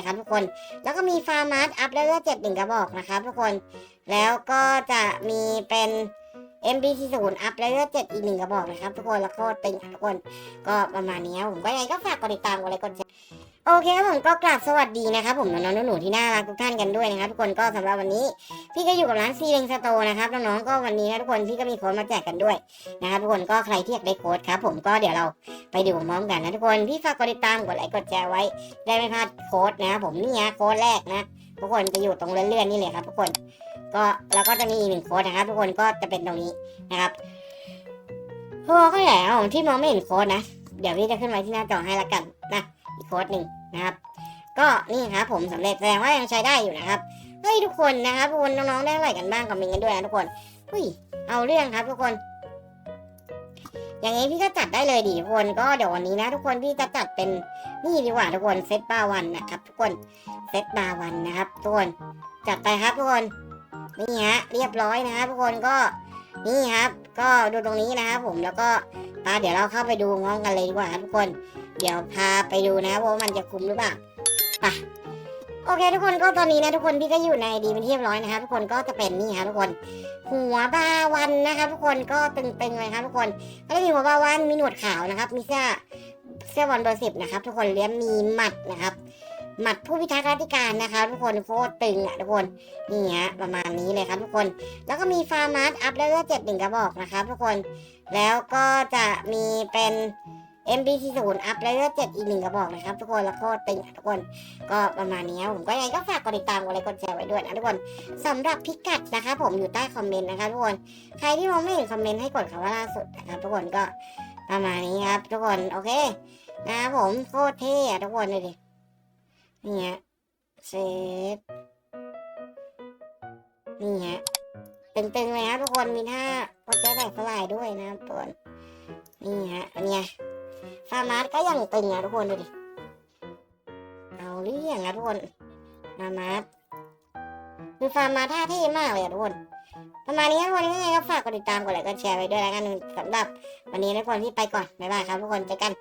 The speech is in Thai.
เลยครับทุกคน แล้วก็มีฟาร์มาร์อัพเลเวลเจ็ดหนึ่งกระบอกนะครับทุกคน แล้วก็จะมีเป็น MBC ศูนย์อัพแล้วก็เจ็ดอีกหนึ่งกระบอกนะครับ ทุกคนแล้วก็ติงทุกคนก็ประมาณนี้ครับผมก็ยังไงก็ฝากกดติดตามกดไลค์กดแชร์โอเคครับผมก็กราบสวัสดีนะครับผมน้องๆหนูๆที่น่ารักทุกท่านกันด้วยนะครับทุกคนก็สำหรับวันนี้ พี่ก็อยู่กับร้านซีเลงสโตนะครับน้องๆก็วันนี้นะทุกคนพี่ก็มีโค้ดมาแจกกันด้วยนะครับทุกคนก็ใครที่อยากได้โค้ดครับผมก็เดี๋ยวเราไปดูพร้อมกันนะทุกคนพี่ฝากกดติดตามกดไลค์กดแชร์ไว้ ได้ไม่พลาดโค้ดนะครับผมนี่ฮะโค้ดแรกนะทุกคนจะอยู่ตรงเลื่อนๆนี่เลยครับทุกคน ก็แล้วก็จะมีอีกหนึ่งโค้ดนะครับ ทุกคนก็จะเป็นตรงนี้นะครับโอ้ก็แหละของที่มองไม่เห็นโค้ดนะ เดี๋ยวพี่จะขึ้นไว้ที่หน้าจอให้ละกันนะอีกโค้ดหนึ่งนะครับ ก็นี่ครับผมสำเร็จแสดงว่ายังใช้ได้อยู่นะครับเฮ้ยทุกคนนะครับทุกคนน้องๆได้อะไรกันบ้างคอมเมนต์กันด้วยนะทุกคนเฮ้ยเอาเรื่องครับทุกคน อย่างนี้พี่ก็จัดได้เลยดิทุกคนก็เดี๋ยววันนี้นะ ทุกคนพี่จะจัดเป็นนี่ดีกว่าทุกคนเซตบาวันนะครับ ทุกคนเซตบาวันนะครับทุกคนจัดไปครับทุกคน นี่ฮะเรียบร้อยนะครับทุกคนก็นี่ครับ ก็ดูตรงนี้นะครับผมแล้วก็ปาเดี๋ยวเราเข้าไปดูพร้อมกันเลยดีกว่าครับทุกคน เดี๋ยวพาไปดูนะว่ามันจะคุ้มหรือเปล่าไปโอเคทุกคนก็ตอนนี้นะทุกคนพี่ก็อยู่ในดีเป็นที่เรียบร้อยนะครับทุกคนก็จะเป็นนี่ครับทุกคน หัวบาวันนะครับ ทุกคนก็ตึงๆเลยครับทุกคนก็จะมีหัวบาวันมีหนวดขาวนะครับ มีเสื้อเสื้อบอลเบอร์สิบนะครับทุกคนเลี้ยงมีหมัดนะครับ หมัดผู้พิทักษ์ราชการนะครับทุกคนโคตรตึงอะทุกคนนี่ฮะประมาณนี้เลยครับทุกคน แล้วก็มีฟาร์มาร์อัพแล้วก็เจ็ดหนึ่งกระบอกนะครับทุกคนแล้วก็จะมีเป็น MBC ศูนย์อัพแล้วก็เจ็ดอีกหนึ่งกระบอกนะครับ ทุกคนแล้วก็ตึงอะทุกคนก็ประมาณนี้ผมก็ยังไงก็ฝากกดติดตามกดไลค์กดแชร์ไว้ด้วยนะทุกคนสำหรับพิกัดนะครับผมอยู่ใต้คอมเมนต์นะครับทุกคนใครที่มองไม่เห็นคอมเมนต์ให้กดคำว่าล่าสุดนะครับทุกคนก็ประมาณนี้ครับทุกคนโอเคนะครับผมโคตรเท่อะทุกคนเลยดิ นี่ฮะเซฟนี่ฮะตึงๆเลยครับทุกคนมีท่าโปรเจกต์แบบสลายด้วยนะครับทุกคนนี่ฮะอันเนี้ยฟาร์มาร์ก็ยังตึงอะทุกคนดูดิเอาเรื่องอะทุกคนฟาร์มาร์คือฟาร์มาร์ท่าเท่มากเลยทุกคนประมาณนี้ครับวันนี้ยังไงก็ฝากกดติดตามกดไลค์กดแชร์ไว้ด้วยแล้วกันสำหรับ วันนี้ทุกคนที่ไปก่อนบ๊ายบายครับทุกคนเจอกัน